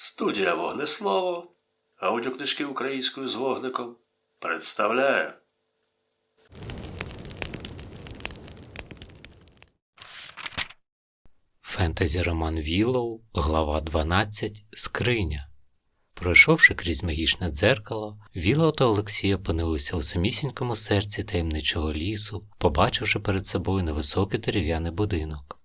Студія Вогнеслово, аудіокнижки українською з вогником представляє. Фентезі роман Віллоу, глава 12. Скриня. Пройшовши крізь магічне дзеркало, Віллоу та Олексій опинилися у самісінькому серці таємничого лісу, побачивши перед собою невисокий дерев'яний будинок.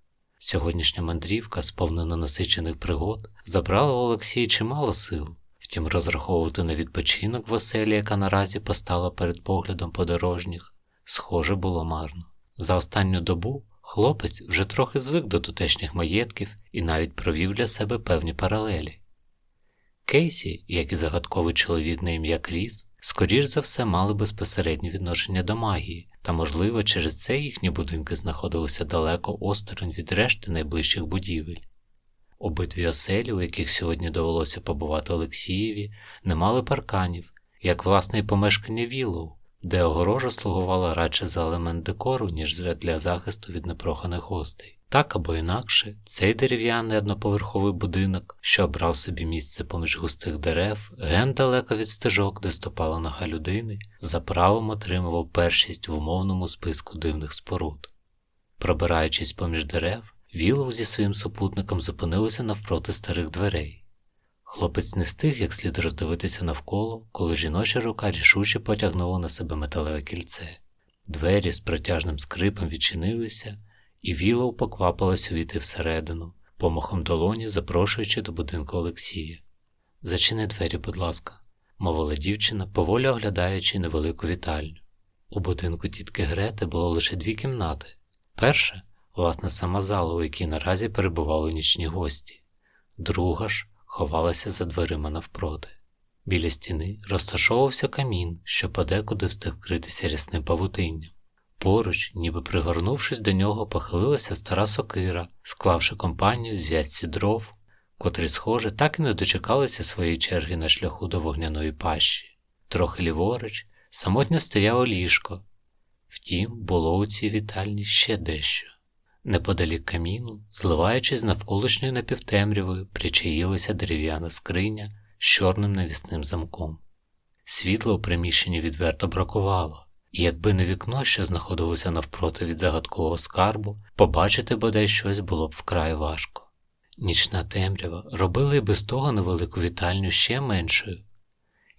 Сьогоднішня мандрівка, сповнена насичених пригод, забрала у Олексія чимало сил. Втім, розраховувати на відпочинок в оселі, яка наразі постала перед поглядом подорожніх, схоже було марно. За останню добу хлопець вже трохи звик до тутешніх маєтків і навіть провів для себе певні паралелі. Кейсі, як і загадковий чоловік на ім'я Кріс, скоріш за все мали безпосереднє відношення до магії, та, можливо, через це їхні будинки знаходилися далеко осторонь від решти найближчих будівель. Обидві оселі, у яких сьогодні довелося побувати Олексієві, не мали парканів, як власне і помешкання Віллоу, де огорожа слугувала радше за елемент декору, ніж для захисту від непроханих гостей. Так або інакше, цей дерев'яний одноповерховий будинок, що обрав собі місце поміж густих дерев, ген далеко від стежок, де ступала нога людини, за правом отримував першість в умовному списку дивних споруд. Пробираючись поміж дерев, Вілов зі своїм супутником зупинилися навпроти старих дверей. Хлопець не встиг як слід роздивитися навколо, коли жіноча рука рішуче потягнула на себе металеве кільце. Двері з протяжним скрипом відчинилися, і Вілов поквапилась увійти всередину, помахом долоні запрошуючи до будинку Олексія. Зачини двері, будь ласка, мовила дівчина, поволі оглядаючи невелику вітальню. У будинку тітки Грети було лише дві кімнати. Перша, власне, сама зала, у якій наразі перебували нічні гості, друга ж ховалася за дверима навпроти. Біля стіни розташовувався камін, що подекуди встиг вкритися рясним павутинням. Поруч, ніби пригорнувшись до нього, похилилася стара сокира, склавши компанію з язці дров, котрі, схоже, так і не дочекалися своєї черги на шляху до вогняної пащі. Трохи ліворуч, самотньо стояло ліжко. Втім, було у цій вітальні ще дещо. Неподалік каміну, зливаючись з навколишньою напівтемрявою, причаїлася дерев'яна скриня з чорним навісним замком. Світла у приміщенні відверто бракувало, і якби не вікно, що знаходилося навпроти від загадкового скарбу, побачити бодай щось було б вкрай важко. Нічна темрява робила і без того невелику вітальню ще меншою.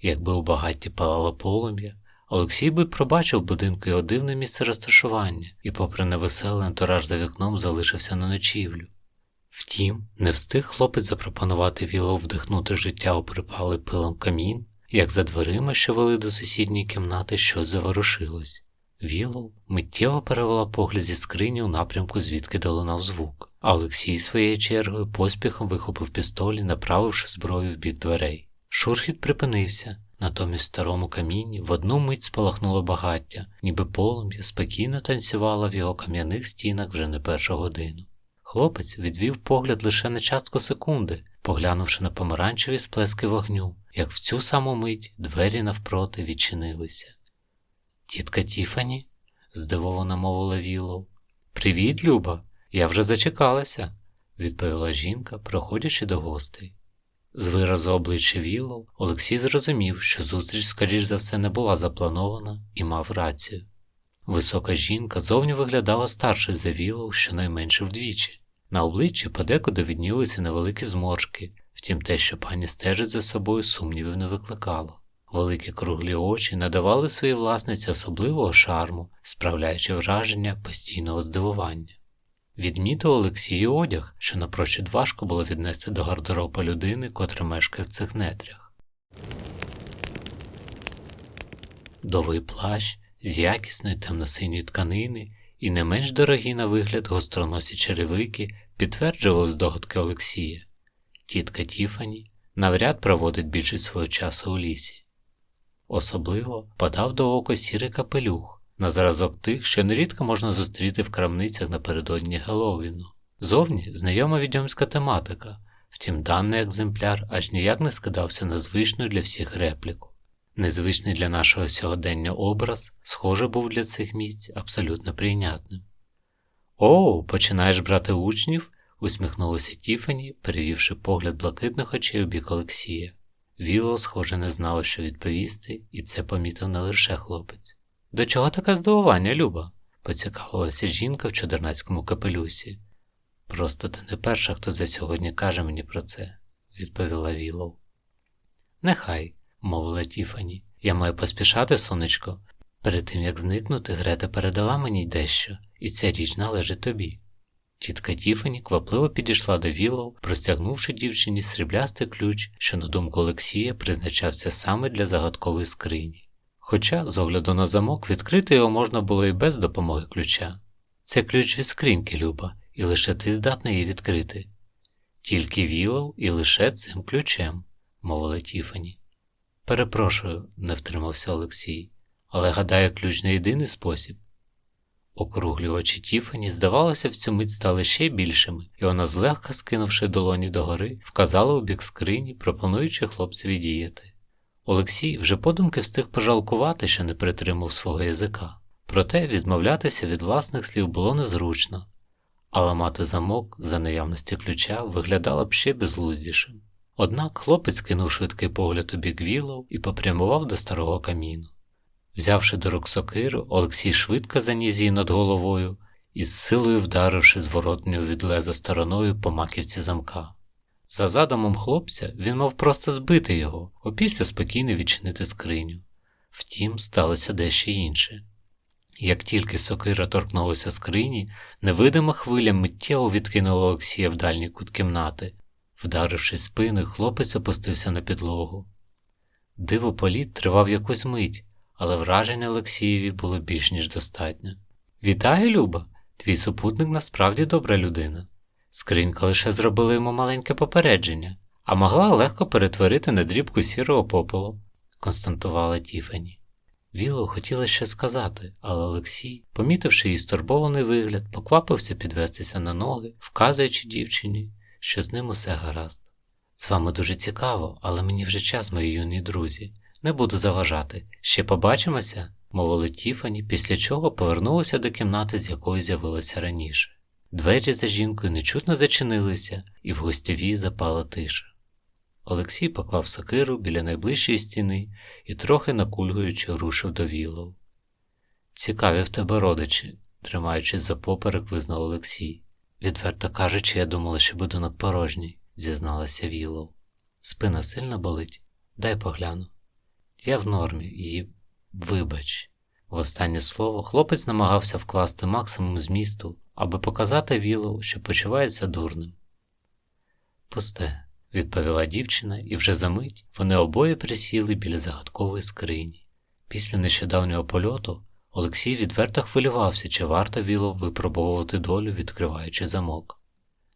Якби у багатті палало полум'я, Олексій би пробачив будинку його дивне місце розташування і, попри невеселий антураж за вікном, залишився на ночівлю. Втім, не встиг хлопець запропонувати Вілову вдихнути життя у припалий пилом камін, як за дверима, що вели до сусідньої кімнати, щось заворушилось. Вілов миттєво перевела погляд зі скрині у напрямку, звідки долинав звук, а Олексій своєю чергою поспіхом вихопив пістолі, направивши зброю в бік дверей. Шурхіт припинився. Натомість в старому камінні в одну мить спалахнуло багаття, ніби полум'я спокійно танцювало в його кам'яних стінах вже не першу годину. Хлопець відвів погляд лише на частку секунди, поглянувши на помаранчеві сплески вогню, як в цю саму мить двері навпроти відчинилися. Тітка Тіфані? здивовано мовила Вілов. Привіт, Люба! Я вже зачекалася, відповіла жінка, проходячи до гостей. З виразу обличчя Віллов Олексій зрозумів, що зустріч, скоріш за все, не була запланована і мав рацію. Висока жінка зовні виглядала старшою за Віллов щонайменше вдвічі. На обличчі подекуди віднілися невеликі зморшки, втім те, що пані стежить за собою, сумнівів не викликало. Великі круглі очі надавали своїй власниці особливого шарму, справляючи враження постійного здивування. Відмітив Олексію одяг, що напрочуд важко було віднести до гардероба людини, котра мешкає в цих нетрях. Довгий плащ з якісної темно-синьої тканини і не менш дорогі на вигляд гостроносі черевики підтверджували здогадки Олексія. Тітка Тіфані навряд проводить більшість свого часу у лісі. Особливо подав до ока сірий капелюх на зразок тих, що нерідко можна зустріти в крамницях напередодні Геловіну. Зовні знайома відьомська тематика, втім даний екземпляр аж ніяк не скидався на звичну для всіх репліку. Незвичний для нашого сьогодення образ, схоже, був для цих місць абсолютно прийнятним. О, починаєш брати учнів? усміхнулася Тіфані, перевівши погляд блакитних очей у бік Олексія. Віло, схоже, не знала, що відповісти, і це помітив не лише хлопець. До чого таке здивування, Люба? поцікавилася жінка в чудернацькому капелюсі. Просто ти не перша, хто за сьогодні каже мені про це, відповіла Вілоу. Нехай, мовила Тіфані. Я маю поспішати, сонечко. Перед тим як зникнути, Грета передала мені дещо, і ця річ належить тобі. Тітка Тіфані квапливо підійшла до Вілоу, простягнувши дівчині сріблястий ключ, що, на думку Олексія, призначався саме для загадкової скрині. Хоча, з огляду на замок, відкрити його можна було і без допомоги ключа. Це ключ від скриньки, Люба, і лише ти здатна її відкрити. Тільки Вілоу і лише цим ключем, мовила Тіфані. Перепрошую, не втримався Олексій, але гадаю, ключ не єдиний спосіб. Округлі очі Тіфані, здавалося, в цю мить стали ще більшими, і вона, злегка скинувши долоні догори, вказала у бік скрині, пропонуючи хлопцеві діяти. Олексій вже подумки встиг пожалкувати, що не притримав свого язика. Проте відмовлятися від власних слів було незручно, а ламати замок за наявності ключа виглядало б ще безглуздішим. Однак хлопець кинув швидкий погляд у бік Вілов і попрямував до старого каміну. Взявши до рук сокиру, Олексій швидко заніс її над головою і з силою вдаривши зворотньою від леза стороною по маківці замка. За задумом хлопця він мав просто збити його, опісля спокійно відчинити скриню. Втім, сталося дещо інше. Як тільки сокира торкнулася скрині, невидима хвиля миттєво відкинула Олексія в дальній кут кімнати. Вдарившись спиною, хлопець опустився на підлогу. Диво політ тривав якусь мить, але враження Олексієві було більш ніж достатньо. Вітаю, Люба! Твій супутник насправді добра людина. Скринька лише зробила йому маленьке попередження, а могла легко перетворити на дрібку сірого попелу, константувала Тіфані. Віло хотіла ще сказати, але Олексій, помітивши її стурбований вигляд, поквапився підвестися на ноги, вказуючи дівчині, що з ним усе гаразд. З вами дуже цікаво, але мені вже час, мої юні друзі. Не буду заважати. Ще побачимося, мовила Тіфані, після чого повернулася до кімнати, з якої з'явилася раніше. Двері за жінкою нечутно зачинилися, і в гостєвій запала тиша. Олексій поклав сокиру біля найближчої стіни і, трохи накульгуючи, рушив до вілов. Цікаві в тебе родичі, тримаючись за поперек, визнав Олексій. Відверто кажучи, я думала, що будинок порожній, зізналася Вілов. Спина сильно болить? Дай погляну. Я в нормі і вибач. В останнє слово хлопець намагався вкласти максимум змісту, аби показати Вілоу, що почувається дурним. Пусте, відповіла дівчина, і вже за мить вони обоє присіли біля загадкової скрині. Після нещодавнього польоту Олексій відверто хвилювався, чи варто Вілов випробовувати долю, відкриваючи замок.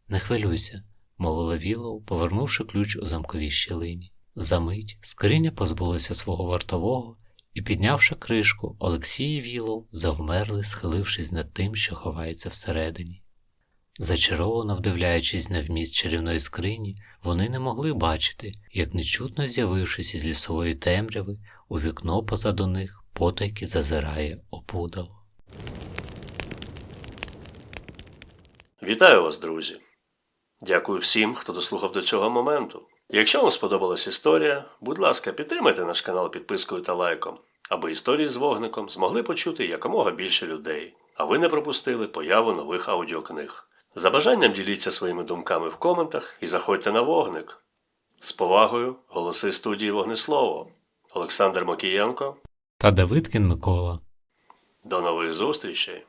Не хвилюйся, мовила Вілов, повернувши ключ у замковій щілині. Замить скриня позбулася свого вартового і, піднявши кришку, Олексій і Вілов завмерли, схилившись над тим, що ховається всередині. Зачаровано вдивляючись на вміст чарівної скрині, вони не могли бачити, як нечутно з'явившись із лісової темряви, у вікно позаду них потайки зазирає опудало. Вітаю вас, друзі! Дякую всім, хто дослухав до цього моменту. Якщо вам сподобалась історія, будь ласка, підтримайте наш канал підпискою та лайком, аби історії з вогником змогли почути якомога більше людей, а ви не пропустили появу нових аудіокниг. За бажанням діліться своїми думками в коментах і заходьте на вогник. З повагою, голоси студії Вогнеслово. Олександр Макієнко. Та Давидкін Микола. До нових зустрічей!